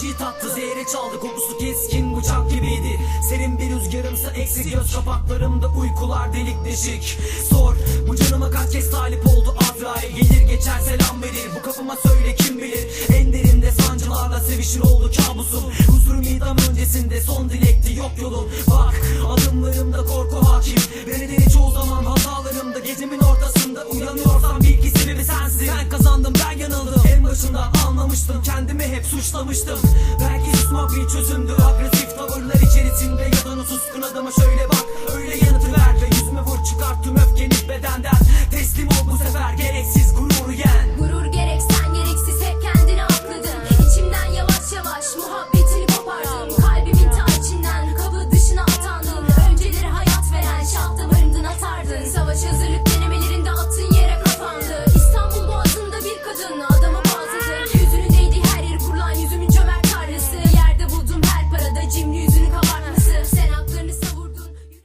acıyı tattı Zehre çaldı kokusu keskin bıçak gibiydi. Serin bir rüzgarımsa eksik göz kapaklarımda uykular delik deşik. Sor bu canıma kaç kez talip oldu? Azrail Gelir geçer selam verir. Bu kapıma söyle kim bilir? En derinde sancılarla sevişir oldu kabusum Huzurum idam öncesinde son dilekti yok yolum Bak adımlarımda korku hakim. Beni deli çoğu zaman hatalarımda Gecemin ortasında uyanıyorsam anlamıştım kendimi hep suçlamıştım. Belki susmak bir çözümdü Agresif tavırlar içerisinde